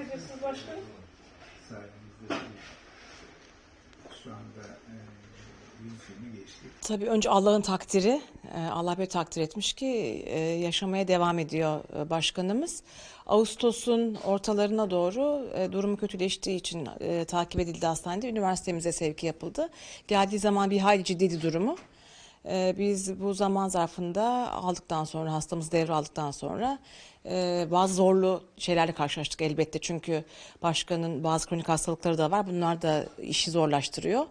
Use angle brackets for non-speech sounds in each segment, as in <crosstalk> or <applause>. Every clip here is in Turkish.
ediyorsunuz başkanım. Tabii önce Allah'ın takdiri, e, Allah bir takdir etmiş ki e, yaşamaya devam ediyor e, başkanımız. Ağustos'un ortalarına doğru durumu kötüleştiği için takip edildi hastanede, üniversitemize sevki yapıldı. Geldiği zaman bir hayli ciddiydi durumu. E, Biz bu zaman zarfında aldıktan sonra, hastamızı devraldıktan sonra e, bazı zorlu şeylerle karşılaştık elbette. Çünkü başkanın bazı kronik hastalıkları da var. Bunlar da işi zorlaştırıyor.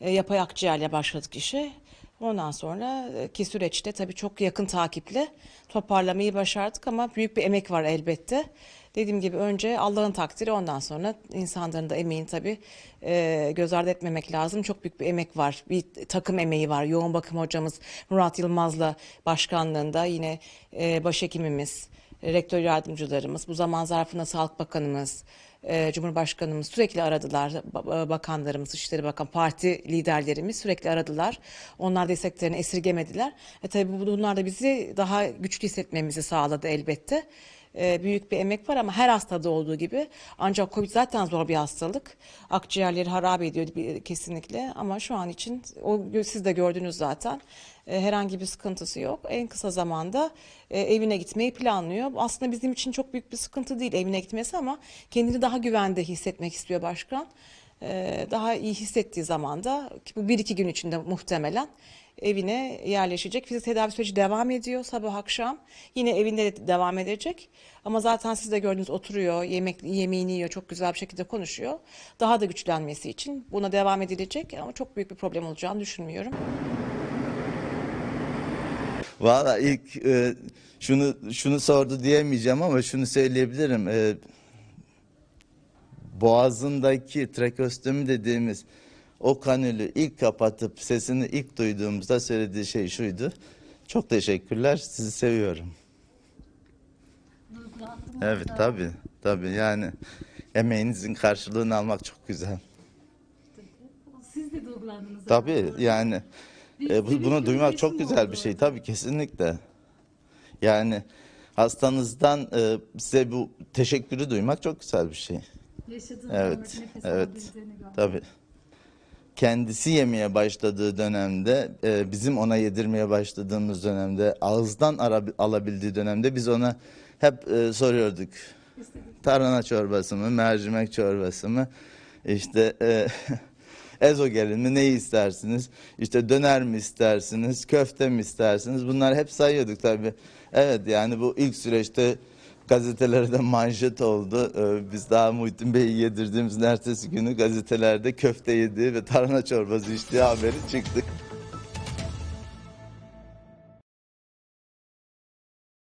E, yapay akciğerle başladık işe. Ondan sonra e, süreçte tabii çok yakın takiple toparlamayı başardık ama büyük bir emek var elbette. Dediğim gibi önce Allah'ın takdiri ondan sonra insanların da emeğini tabii e, göz ardı etmemek lazım. Çok büyük bir emek var. Bir takım emeği var. Yoğun bakım hocamız Murat Yılmaz'la başkanlığında yine e, başhekimimiz, rektör yardımcılarımız, bu zaman zarfında Sağlık Bakanımız, e, Cumhurbaşkanımız sürekli aradılar. Ba- Bakanlarımız, İçişleri Bakan, parti liderlerimiz sürekli aradılar. Onlar desteklerini esirgemediler. E tabii bu- bunlar da bizi daha güçlü hissetmemizi sağladı elbette. E, büyük bir emek var ama her hastada olduğu gibi ancak Covid zaten zor bir hastalık. Akciğerleri harap ediyor kesinlikle ama şu an için o siz de gördünüz zaten. E, herhangi bir sıkıntısı yok. En kısa zamanda e, evine gitmeyi planlıyor. Aslında bizim için çok büyük bir sıkıntı değil evine gitmesi ama kendini daha güvende hissetmek istiyor başkan. E, daha iyi hissettiği zaman da bu bir iki gün içinde muhtemelen evine yerleşecek. Fizik tedavi süreci devam ediyor sabah akşam. Yine evinde de devam edecek. Ama zaten siz de gördünüz oturuyor, yemek yemeğini yiyor, çok güzel bir şekilde konuşuyor. Daha da güçlenmesi için buna devam edilecek ama çok büyük bir problem olacağını düşünmüyorum. Valla ilk e, şunu şunu sordu diyemeyeceğim ama şunu söyleyebilirim. E, boğazındaki trakeostomi dediğimiz o kanülü ilk kapatıp sesini ilk duyduğumuzda söylediği şey şuydu. Çok teşekkürler, sizi seviyorum. Evet tabii tabii yani emeğinizin karşılığını almak çok güzel. Siz de duygulandınız. Tabii yani e, bu- bunu duymak gözyaşı çok güzel bir şey tabii kesinlikle. Yani hastanızdan e, size bu teşekkürü duymak çok güzel bir şey. Yaşadığı Evet, nefes evet. Tabii. Kendisi yemeye başladığı dönemde, e, bizim ona yedirmeye başladığımız dönemde, ağızdan ara- alabildiği dönemde biz ona hep e, soruyorduk. Tarhana çorbası mı, mercimek çorbası mı, işte e, <laughs> ezogelin mi, neyi istersiniz? İşte döner mi istersiniz, köfte mi istersiniz? Bunları hep sayıyorduk tabii. Evet yani bu ilk süreçte gazetelerde manşet oldu. Ee, Biz daha Muhittin Bey'i yedirdiğimiz ertesi günü gazetelerde köfte yediği ve tarhana çorbası içtiği haberi çıktık.